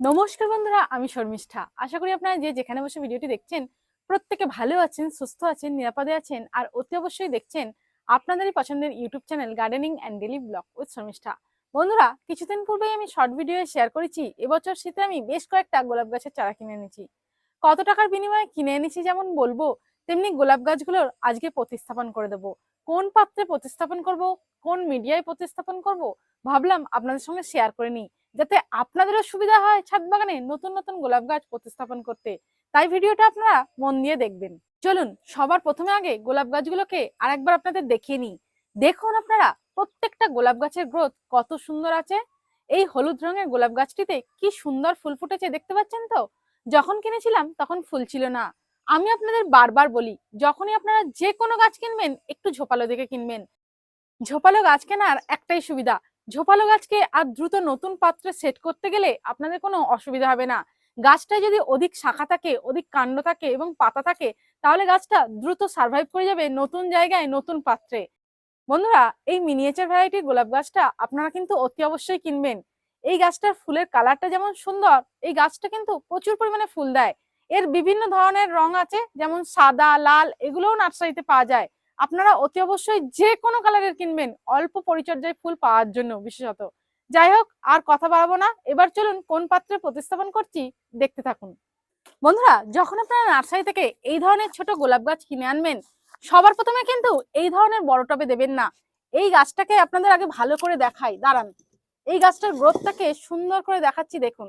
নমস্কার বন্ধুরা, আমি শর্মিষ্ঠা। আশা করি আপনারা যে যেখানে বসে ভিডিওটি দেখছেন, প্রত্যেকে ভালো আছেন, সুস্থ আছেন, নিরাপদে আছেন, আর অতি অবশ্যই দেখছেন আপনাদেরই পছন্দের YouTube channel gardening and daily blog with Sharmishtha. বন্ধুরা, কিছুদিন পূর্বেই আমি শর্ট ভিডিও শেয়ার করেছি, এবছর শীতে আমি বেশ কয়েকটা গোলাপ গাছের চারা কিনে এনেছি। কত টাকার বিনিময়ে কিনে এনেছি যেমন বলব, তেমনি গোলাপ গাছগুলোর আজকে প্রতিস্থাপন করে দেবো। কোন পাত্রে প্রতিস্থাপন করব, কোন মিডিয়ায় প্রতিস্থাপন করব, ভাবলাম আপনাদের সঙ্গে শেয়ার করে নিই। যাতে আপনাদেরও সুবিধা হয় ছাদ বাগানে নতুন নতুন গোলাপ গাছ প্রতিস্থাপন করতে। তাই ভিডিওটা আপনারা মন দিয়ে দেখবেন। চলুন, সবার প্রথমে আগে গোলাপ গাছগুলোকে আরেকবার আপনাদের দেখিয়ে নিই। দেখুন আপনারা, প্রত্যেকটা গোলাপ গাছের গ্রোথ কত সুন্দর আছে। এই হলুদ রঙের গোলাপ গাছটিতে কি সুন্দর ফুল ফুটেছে দেখতে পাচ্ছেন তো? যখন কিনেছিলাম তখন ফুল ছিল না। আমি আপনাদের বারবার বলি, যখনই আপনারা যে কোনো গাছ কিনবেন, একটু ঝোপালো দেখে কিনবেন। ঝোপালো গাছ কেনার একটাই সুবিধা ঝোপালো গাছকে আর দ্রুত নতুন পাত্রে সেট করতে গেলে আপনাদের কোনো অসুবিধা হবে না। গাছটায় যদি অধিক শাখা থাকে, অধিক কাণ্ড থাকে এবং পাতা থাকে, তাহলে গাছটা দ্রুত সার্ভাইভ করে যাবে নতুন জায়গায় নতুন পাত্রে। বন্ধুরা, এই মিনিয়েচার ভ্যারাইটির গোলাপ গাছটা আপনারা কিন্তু অতি অবশ্যই কিনবেন। এই গাছটার ফুলের কালারটা যেমন সুন্দর, এই গাছটা কিন্তু প্রচুর পরিমাণে ফুল দেয়। এর বিভিন্ন ধরনের রং আছে, যেমন সাদা, লাল, এগুলোও নার্সারিতে পাওয়া যায়। আপনারা অতি অবশ্যই যে কোনো কালারের কিনবেন। অল্প পরিচর্যায় ফুল পাওয়ার জন্য বিশেষত। যাই হোক, আর কথা বাড়াবো না। এবার চলুন কোন পাত্রে প্রতিস্থাপন করছি দেখতে থাকুন। বন্ধুরা, যখন আপনারা নার্সারি থেকে এই ধরনের ছোট গোলাপ গাছ কিনে আনবেন, সবার প্রথমে কিন্তু এই ধরনের বড় টবে দেবেন না। এই গাছটাকে আপনাদের আগে ভালো করে দেখাই। দাঁড়ান। এই গাছটার গ্রোথটাকে সুন্দর করে দেখাচ্ছি, দেখুন।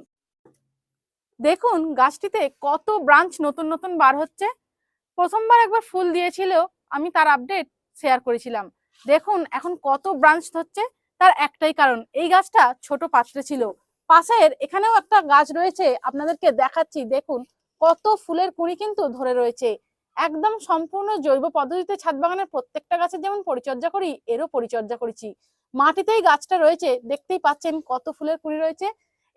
দেখুন, গাছটিতে কত ব্রাঞ্চ নতুন নতুন বার হচ্ছে। প্রথমবার একবার ফুল দিয়েছিল আমি তার আপডেট শেয়ার করেছিলাম। দেখুন, এখন কত ব্রাঞ্চ হচ্ছে তার একটাই কারণ, এই গাছটা ছোট পাত্রে ছিল। পাশের এখানেও একটা গাছ রয়েছে, আপনাদেরকে দেখাচ্ছি, দেখুন, কত ফুলের কুঁড়ি কিন্তু ধরে রয়েছে। একদম সম্পূর্ণ জৈব পদ্ধতিতে ছাদ বাগানের প্রত্যেকটা গাছের যেমন পরিচর্যা করি, এরও পরিচর্যা করেছি। মাটিতেই গাছটা রয়েছে, দেখতেই পাচ্ছেন কত ফুলের কুঁড়ি রয়েছে।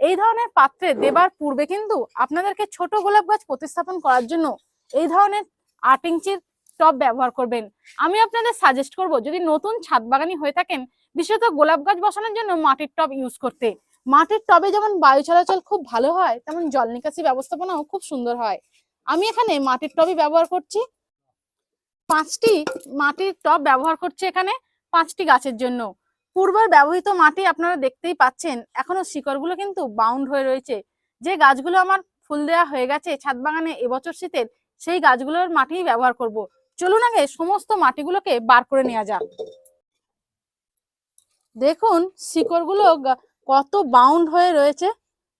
এই ধরনের পাত্রে দেবার পূর্বে কিন্তু আপনাদেরকে ছোট গোলাপ গাছ প্রতিস্থাপন করার জন্য এই ধরনের আট ইঞ্চির টব ব্যবহার করবেন। আমি আপনাদের সাজেস্ট করব, যদি নতুন ছাদ বাগানি হয়ে থাকেন, বিশেষত গোলাপ গাছ বসানোর জন্য মাটির টব ইউজ করতে। মাটির টবে যেমন বায়ু চলাচল খুব ভালো হয়, তেমন জল নিকাশি ব্যবস্থাপনাও খুব সুন্দর হয়। আমি এখানে মাটির টবই ব্যবহার করছি। পাঁচটি মাটির টব ব্যবহার করছি এখানে, পাঁচটি গাছের জন্য। পূর্বের ব্যবহৃত মাটি আপনারা দেখতেই পাচ্ছেন, এখনও শিকড়গুলো কিন্তু বাউন্ড হয়ে রয়েছে। যে গাছগুলো আমার ফুল দেওয়া হয়ে গেছে ছাদ বাগানে এবছর শীতের, সেই গাছগুলোর মাটি ব্যবহার করব। চলুন আগে সমস্ত মাটিগুলোকে বার করে নেওয়া যাক। দেখুন, শিকড়গুলো কত বাউন্ড হয়ে রয়েছে।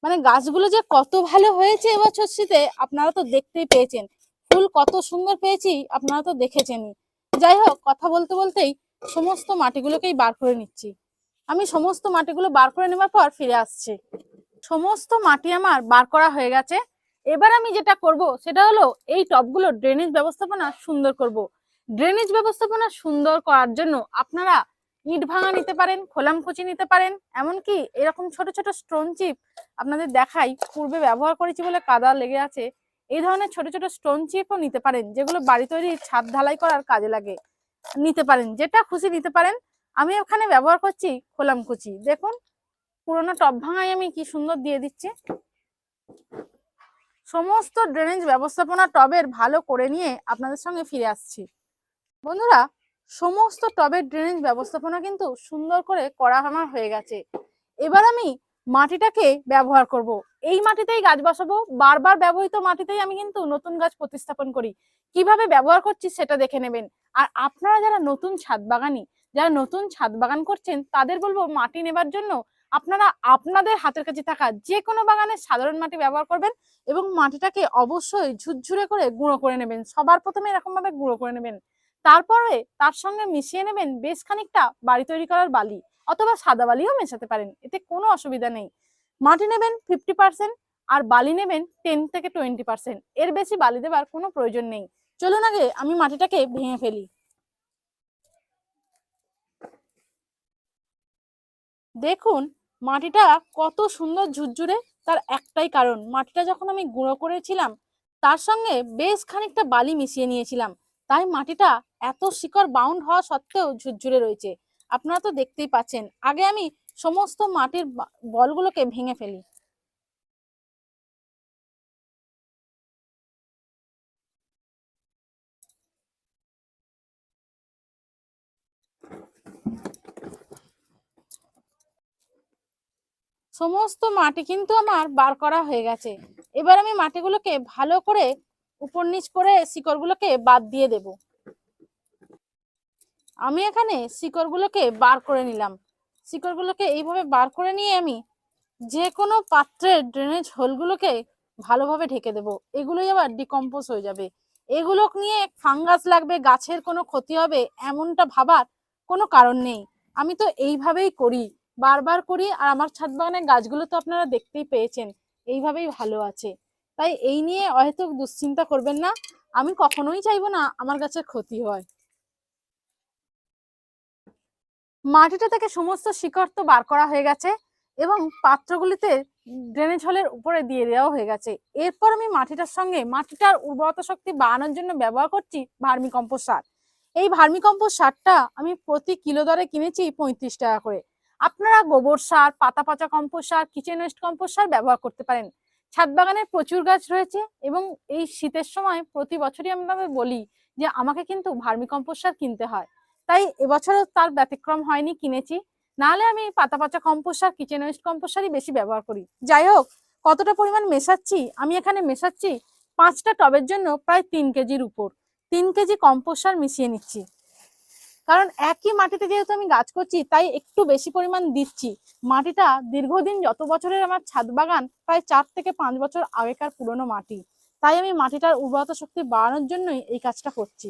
মানে গাছগুলো যে কত ভালো হয়েছে এবছর শীতে, আপনারা তো দেখতেই পেয়েছেন। ফুল কত সুন্দর পেয়েছি, আপনারা তো দেখেছেনই। যাই হোক, কথা বলতে বলতেই সমস্ত মাটিগুলোকেই বার করে নিচ্ছি। আমি সমস্ত মাটিগুলো বার করে নেওয়ার পর ফিরে আসছি। সমস্ত মাটি আমার বার করা হয়ে গেছে। এবার আমি যেটা করব, সেটা হলো এই টবগুলো ড্রেনেজ ব্যবস্থাপনা সুন্দর করব। ড্রেনেজ ব্যবস্থাপনা সুন্দর করার জন্য আপনারা ইট ভাঙা নিতে পারেন খোলামকুচি নিতে পারেন, এমনকি এরকম ছোট ছোট স্টোন চিপ আপনাদের দেখাই, পূর্বে ব্যবহার করেছি বলে কাদা লেগে আছে, এই ধরনের ছোট ছোট স্টোন চিপও নিতে পারেন, যেগুলো বাড়ি তৈরি ছাদ ঢালাই করার কাজে লাগে, নিতে পারেন, যেটা খুশি নিতে পারেন। আমি ওখানে ব্যবহার করছি খোলামকুচি দেখুন, পুরোনো টব ভাঙাই আমি কি সুন্দর দিয়ে দিচ্ছি। সমস্ত ড্রেনেজ ব্যবস্থাপনা টবের ভালো করে নিয়ে আপনাদের সঙ্গে ফিরে আসছি। বন্ধুরা, সমস্ত টবের ড্রেনেজ ব্যবস্থাপনা কিন্তু সুন্দর করে করা আমার হয়ে গেছে। এবার আমি মাটিটাকে ব্যবহার করব। এই মাটিতেই গাছ বসাবো। বারবার ব্যবহৃত মাটিতেই আমি কিন্তু নতুন গাছ প্রতিস্থাপন করি। কীভাবে ব্যবহার করছি সেটা দেখে নেবেন। আর আপনারা যারা নতুন ছাদ বাগানি, যারা নতুন ছাদ বাগান করছেন, তাদের বলব মাটি নেবার জন্য আপনারা আপনাদের হাতের কাছে থাকা যে কোনো বাগানের সাধারণ মাটি ব্যবহার করবেন এবং মাটিটাকে অবশ্যই ঝুরঝুরে করে গুঁড়ো করে নেবেন। সবার প্রথমে এরকম ভাবে গুঁড়ো করে নেবেন। তারপরে তার সঙ্গে মিশিয়ে নেবেন বেশ খানিকটা বাড়ি তৈরি করার বালি অথবা সাদা বালিও মেশাতে পারেন, এতে কোনো অসুবিধা নেই। মাটি নেবেন ফিফটি পার্সেন্ট আর বালি নেবেন টেন থেকে টোয়েন্টি পার্সেন্ট এর বেশি বালি দেবার কোনো প্রয়োজন নেই। চলুন আগে আমি মাটিটাকে ভেঙে ফেলি। দেখুন মাটিটা কত সুন্দর ঝুরঝুরে তার একটাই কারণ। মাটিটা যখন আমি গুঁড়ো করেছিলাম, তার সঙ্গে বেশ খানিকটা বালি মিশিয়ে নিয়েছিলাম। তাই মাটিটা এত শিকড় বাউন্ড হওয়া সত্ত্বেও ঝুরঝুরে রয়েছে। আপনারা তো দেখতেই পাচ্ছেন। আগে আমি সমস্ত মাটির বলগুলোকে ভেঙে ফেলি। সমস্ত মাটি কিন্তু আমার বার করা হয়ে গেছে। এবার আমি মাটিগুলোকে ভালো করে উপর নিচ করে শিকড়গুলোকে বাদ দিয়ে দেব। আমি এখানে শিকড়গুলোকে বার করে নিলাম। শিকড়গুলোকে এইভাবে বার করে নিয়ে আমি যে কোনো পাত্রের ড্রেনেজ হোলগুলোকে ভালোভাবে ঢেকে দেব। এগুলোই আবার ডিকম্পোজ হয়ে যাবে। এগুলো নিয়ে ফাঙ্গাস লাগবে, গাছের কোনো ক্ষতি হবে এমনটা ভাবার কোনো কারণ নেই। আমি তো এইভাবেই করি। বারবার করি আর আমার ছাদ বাগানের গাছগুলো তো আপনারা দেখতেই পেয়েছেন, এইভাবেই ভালো আছে। তাই এই নিয়ে হয়তো দুশ্চিন্তা করবেন না, আমি কখনোই চাইব না আমার গাছের ক্ষতি হয়। মাটিটা থেকে সমস্ত শিকড় তো বার করা হয়ে গেছে এবং পাত্রগুলিতে ড্রেনেজ হলের উপরে দিয়ে দেওয়া হয়ে গেছে। এরপর আমি মাটিটার সঙ্গে মাটিটার উর্বরতা শক্তি বাড়ানোর জন্য ব্যবহার করছি ভার্মি কম্পোস্ট সার। এই ভার্মি কম্পোস্ট সারটা আমি প্রতি কিলো দরে কিনেছি পঁয়ত্রিশ টাকা করে। আপনারা গোবর সার, পাতা পচা কম্পোস্ট সার কিচেন ওয়েস্ট কম্পোস্ট সার ব্যবহার করতে পারেন। ছাদ বাগানে প্রচুর গাছ রয়েছে এবং এই শীতের সময় প্রতি বছরই আমরা বলি যে, আমাকে কিন্তু ভার্মি কম্পোস্ট সার কিনতে হয়। তাই এবছরও তার ব্যতিক্রম হয়নি কিনেছি। নাহলে আমি পাতা পচা কম্পোস্ট সার কিচেন ওয়েস্ট কম্পোস্ট সারই বেশি ব্যবহার করি। যাই হোক, কতটা পরিমাণ মেশাচ্ছি? আমি এখানে মেশাচ্ছি পাঁচটা টবের জন্য প্রায় তিন কেজির উপর। তিন কেজি কম্পোস্ট সার মিশিয়ে নিচ্ছি। কারণ একই মাটিতে যেহেতু আমি গাছ করছি, তাই একটু বেশি পরিমাণ দিচ্ছি। মাটিটা দীর্ঘদিন যত বছরের আমার ছাদ বাগান, প্রায় চার থেকে পাঁচ বছর আগেকার পুরনো মাটি। তাই আমি মাটিটার উর্বরতা শক্তি বাড়ানোর জন্যই এই কাজটা করছি।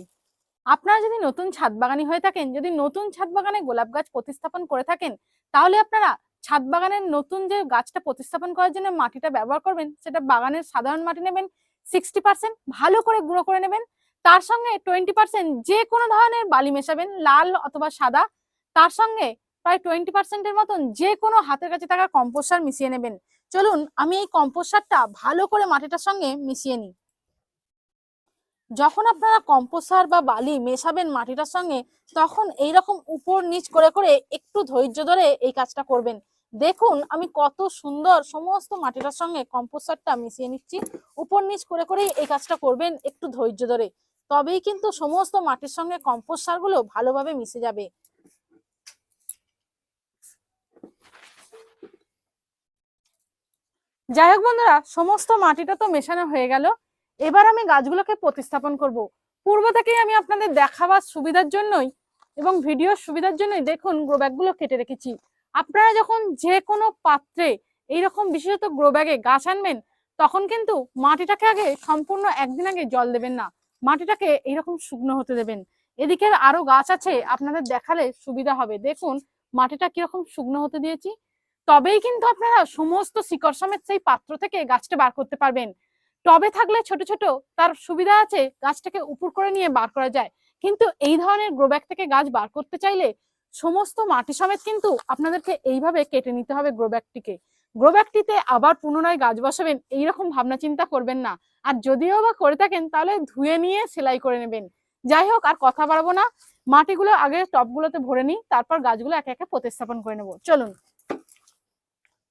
আপনারা যদি নতুন ছাদ বাগানি হয়ে থাকেন, যদি নতুন ছাদ বাগানে গোলাপ গাছ প্রতিস্থাপন করে থাকেন, তাহলে আপনারা ছাদ বাগানের নতুন যে গাছটা প্রতিস্থাপন করার জন্য মাটিটা ব্যবহার করবেন, সেটা বাগানের সাধারণ মাটি নেবেন সিক্সটি পার্সেন্ট ভালো করে গুঁড়ো করে নেবেন তার সঙ্গে টোয়েন্টি পার্সেন্ট যে কোনো ধরনের বালি মেশাবেন, লাল অথবা সাদা, তার সঙ্গে প্রায় টোয়েন্টি পার্সেন্টের মতন যে কোনো হাতের কাছে থাকা কম্পোস্ট সার মিশিয়ে নেবেন। চলুন, আমি এই কম্পোস্ট সারটা ভালো করে মাটিটার সঙ্গে মিশিয়ে নিই। যখন আপনারা কম্পোস্ট সার বা বালি মেশাবেন মাটিটার সঙ্গে, তখন এই রকম উপর নিচ করে করে একটু ধৈর্য ধরে এই কাজটা করবেন। দেখুন, আমি কত সুন্দর সমস্ত মাটিটার সঙ্গে কম্পোস্ট সারটা মিশিয়ে নিচ্ছি। উপর নিচ করে করেই এই কাজটা করবেন একটু ধৈর্য ধরে। তবেই কিন্তু সমস্ত মাটির সঙ্গে কম্পোস্ট সারগুলো ভালোভাবে মিশে যাবে। যাই হোক বন্ধুরা, সমস্ত মাটিটা তো মেশানো হয়ে গেল। এবার আমি গাছগুলোকে প্রতিস্থাপন করব। পূর্ব থেকেই আমি আপনাদের দেখাবার সুবিধার জন্যই এবং ভিডিওর সুবিধার জন্যই দেখুন গ্রো ব্যাগগুলো কেটে রেখেছি। আপনারা যখন যে কোনো পাত্রে এইরকম বিশেষত গ্রো ব্যাগে গাছ আনবেন, তখন কিন্তু মাটিটাকে আগে সম্পূর্ণ একদিন আগে জল দেবেন না। মাটিটাকে এইরকম শুকনো হতে দেবেন। এদিকে আরও গাছ আছে, আপনাদের দেখালে সুবিধা হবে। দেখুন, মাটিটা কীরকম শুকনো হতে দিয়েছি। তবেই কিন্তু আপনারা সমস্ত শিকড় সমেত সেই পাত্র থেকে গাছটা বার করতে পারবেন। টবে থাকলে ছোট ছোট, তার সুবিধা আছে, গাছটাকে উপর করে নিয়ে বার করা যায়। কিন্তু এই ধরনের গ্রো ব্যাগ থেকে গাছ বার করতে চাইলে, সমস্ত মাটি সমেত কিন্তু আপনাদেরকে এইভাবে কেটে নিতে হবে গ্রো ব্যাগটিকে গ্রো ব্যাগটিতে আবার পুনরায় গাছ বসাবেন, এইরকম ভাবনা চিন্তা করবেন না। আর যদিও বা করে থাকেন, তাহলে ধুয়ে নিয়ে সেলাই করে নেবেন। যাই হোক, আর কথা বাড়বো না। মাটিগুলো আগে টবগুলোতে ভরে নিই, তারপর গাছগুলো একে একে প্রতিস্থাপন করে নেব। চলুন।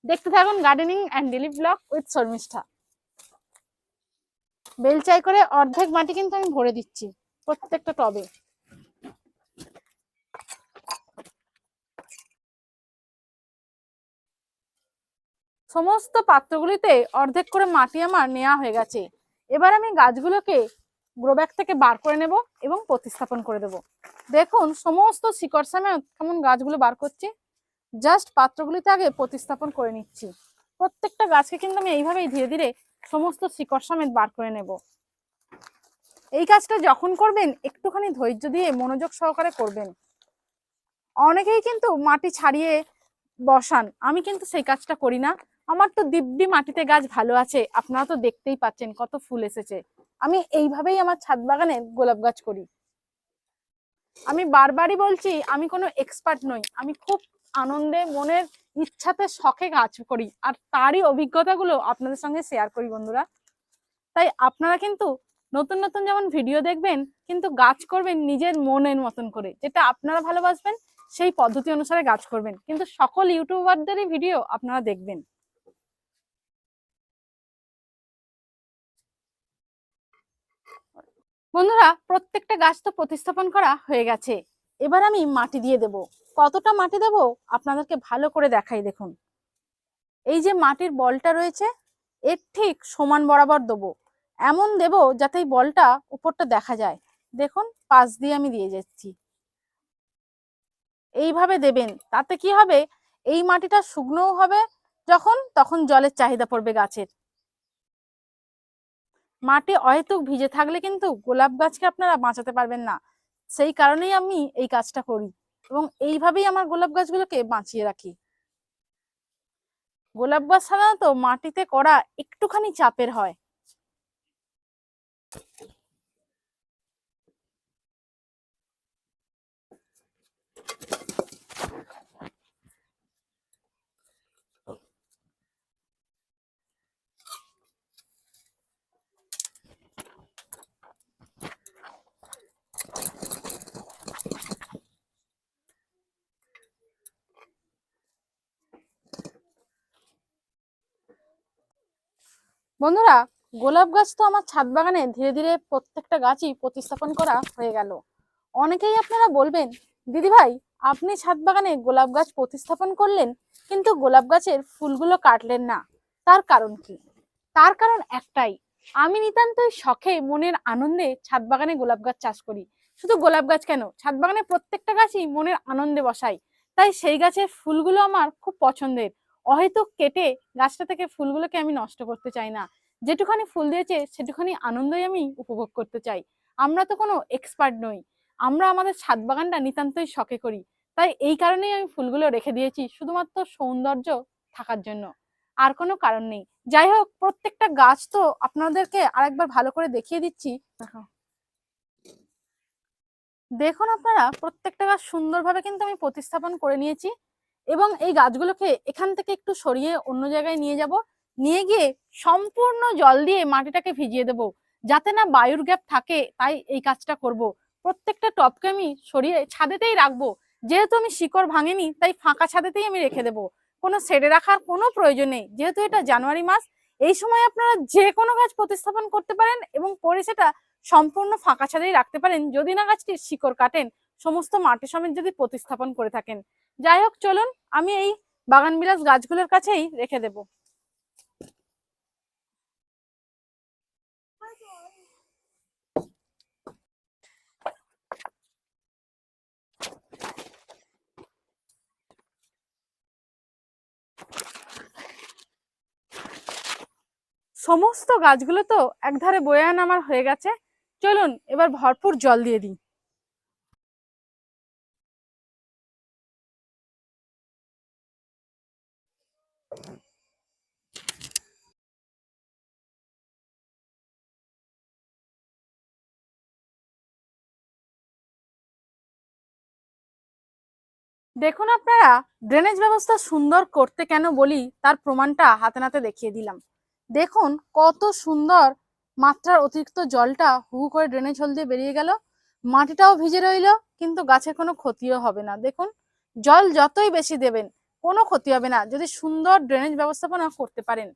দেখতে থাকুন gardening and daily blog with Sharmishtha. বেলচাই করে অর্ধেক মাটি কিন্তু আমি ভরে দিচ্ছি প্রত্যেকটা টবে। সমস্ত পাত্রগুলিতে অর্ধেক করে মাটি আমার নেওয়া হয়ে গেছে। এবার আমি গাছগুলোকে গ্রো ব্যাগ থেকে বার করে নেব এবং প্রতিস্থাপন করে দেব। দেখুন, সমস্ত শিকড় সমেত কেমন গাছগুলো বার করছি। জাস্ট পাত্রগুলিতে আগে প্রতিস্থাপন করে নিচ্ছি। প্রত্যেকটা গাছকে কিন্তু আমি এইভাবেই ধীরে ধীরে সমস্ত শিকড় সমেত বার করে নেব। এই কাজটা যখন করবেন, একটুখানি ধৈর্য দিয়ে মনোযোগ সহকারে করবেন। অনেকেই কিন্তু মাটি ছাড়িয়ে বসান। আমি কিন্তু সেই কাজটা করি না। আমার তো দিব্যি মাটিতে গাছ ভালো আছে, আপনারা তো দেখতেই পাচ্ছেন কত ফুল এসেছে। আমি এইভাবেই আমার ছাদ বাগানে গোলাপ গাছ করি। আমি বারবারই বলছি, আমি কোনো এক্সপার্ট নই, আমি খুব আনন্দে, মনের ইচ্ছাতে, শখে গাছ করি, আর তারই অভিজ্ঞতাগুলো আপনাদের সঙ্গে শেয়ার করি বন্ধুরা। তাই আপনারা কিন্তু নতুন নতুন যেমন ভিডিও দেখবেন, কিন্তু গাছ করবেন নিজের মনের মতন করে, যেটা আপনারা ভালোবাসবেন, সেই পদ্ধতি অনুসারে গাছ করবেন। কিন্তু সকল ইউটিউবারদেরই ভিডিও আপনারা দেখবেন। বন্ধুরা, প্রত্যেকটা গাছ তো প্রতিস্থাপন করা হয়ে গেছে। এবার আমি মাটি দিয়ে দেব। কতটা মাটি দেব? আপনাদেরকে ভালো করে দেখাই দেখুন। এই যে মাটির বলটা রয়েছে, এর ঠিক সমান বরাবর দেবো। এমন দেব যাতে এই বলটা উপরটা দেখা যায়। দেখুন, পাশ দিয়ে আমি দিয়ে যাচ্ছি। এইভাবে দেবেন, তাতে কি হবে? এই মাটিটা শুকনোও হবে যখন, তখন জলের চাহিদা পড়বে গাছের। মাটি অহেতুক ভিজে থাকলে কিন্তু গোলাপ গাছকে আপনারা বাঁচাতে পারবেন না। সেই কারণেই আমি এই কাজটা করি এবং এইভাবেই আমার গোলাপ গাছগুলোকে বাঁচিয়ে রাখি। গোলাপ গাছ সাধারণত মাটিতে করা একটুখানি চাপের হয়। বন্ধুরা, গোলাপ গাছ তো আমার ছাদ বাগানে ধীরে ধীরে প্রত্যেকটা গাছই প্রতিস্থাপন করা হয়ে গেল। অনেকেই আপনারা বলবেন, দিদি ভাই, আপনি ছাদ বাগানে গোলাপ গাছ প্রতিস্থাপন করলেন, কিন্তু গোলাপ গাছের ফুলগুলো কাটলেন না। তার কারণ কি? তার কারণ একটাই, আমি নিতান্তই শখে, মনের আনন্দে ছাদ বাগানে গোলাপ গাছ চাষ করি। শুধু গোলাপ গাছ কেন? ছাদ বাগানে প্রত্যেকটা গাছই মনের আনন্দে বসাই। তাই সেই গাছের ফুলগুলো আমার খুব পছন্দের। অহেতুক কেটে গাছটা থেকে ফুলগুলোকে আমি নষ্ট করতে চাই না। যেটুখানি ফুল দিয়েছে, সেটুখানি আনন্দই আমি উপভোগ করতে চাই। আমরা তো কোনো এক্সপার্ট নই। আমরা আমাদের ছাদ বাগানটা নিতান্তই শখে করি। তাই এই কারণেই আমি ফুলগুলো রেখে দিয়েছি শুধুমাত্র সৌন্দর্য থাকার জন্য। আর কোনো কারণ নেই। যাই হোক, প্রত্যেকটা গাছ তো আপনাদেরকে আরেকবার ভালো করে দেখিয়ে দিচ্ছি। দেখুন আপনারা, প্রত্যেকটা গাছ সুন্দরভাবে কিন্তু আমি প্রতিস্থাপন করে নিয়েছি। এবং এই গাছগুলোকে এখান থেকে একটু সরিয়ে অন্য জায়গায় নিয়ে যাব। নিয়ে গিয়ে সম্পূর্ণ জল দিয়ে মাটিটাকে ভিজিয়ে দেব। যাতে না বায়ুর গ্যাপ থাকে, তাই এই কাজটা করব। প্রত্যেকটা টপকে আমি সরিয়ে ছাদেতেই রাখব। যেহেতু আমি শিকড় ভাঙেনি, তাই ফাঁকা ছাদেতেই আমি রেখে দেব। কোনো সেডে রাখার কোনো প্রয়োজন নেই। যেহেতু এটা জানুয়ারি মাস, এই সময় আপনারা যে কোনো গাছ প্রতিস্থাপন করতে পারেন এবং পরে সেটা সম্পূর্ণ ফাঁকা ছাদেই রাখতে পারেন। যদি না গাছটির শিকড় কাটেন সমস্ত মাটি সমেত যদি প্রতিস্থাপন করে থাকেন। যাই হোক, চলুন আমি এই বাগান বিলাস গাছগুলোর কাছেই রেখে দেব। সমস্ত গাছগুলো তো একধারে বয়ে আনা আমার হয়ে গেছে। চলুন, এবার ভরপুর জল দিয়ে দিই। দেখুন আপনারা ড্রেনেজ ব্যবস্থা সুন্দর করতে কেন বলি, তার প্রমাণটা হাতে নাতে দেখিয়ে দিলাম। দেখুন কত সুন্দর মাত্রার অতিরিক্ত জলটা হু করে ড্রেনেজ হল দিয়ে বেরিয়ে গেল। মাটিটাও ভিজে রইল, কিন্তু গাছের কোনো ক্ষতিও হবে না। দেখুন, জল যতই বেশি দেবেন, কোনো ক্ষতি হবে না। যদি সুন্দর ড্রেনেজ ব্যবস্থাপনা করতে পারেন।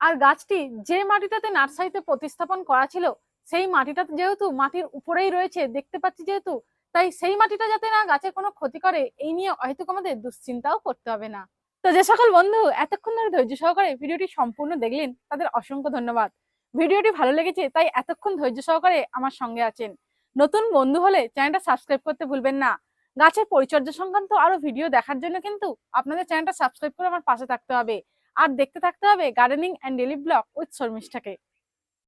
আর গাছটি যে মাটিটাতে নার্সারিতে প্রতিস্থাপন করা ছিল, সেই মাটিটা যেহেতু মাটির উপরেই রয়েছে, দেখতে পাচ্ছি যেহেতু তাই সেই মাটিটা যাতে না গাছের কোনো ক্ষতি করে, এই নিয়ে হয়তো আমাদের দুশ্চিন্তাও করতে হবে না। তো যে সকল বন্ধু, এতক্ষণ ধরে ধৈর্য সহকারে ভিডিওটি সম্পূর্ণ দেখলেন, তাদের অসংখ্য ধন্যবাদ। ভিডিওটি ভালো লেগেছে, তাই এতক্ষণ ধৈর্য সহকারে আমার সঙ্গে আছেন। নতুন বন্ধু হলে চ্যানেলটা সাবস্ক্রাইব করতে ভুলবেন না। গাছের পরিচর্যা সংক্রান্ত আরও ভিডিও দেখার জন্য কিন্তু আপনাদের চ্যানেলটা সাবস্ক্রাইব করে আমার পাশে থাকতে হবে। আর দেখতে থাকতে হবে gardening and daily blog with শর্মিষ্ঠাকে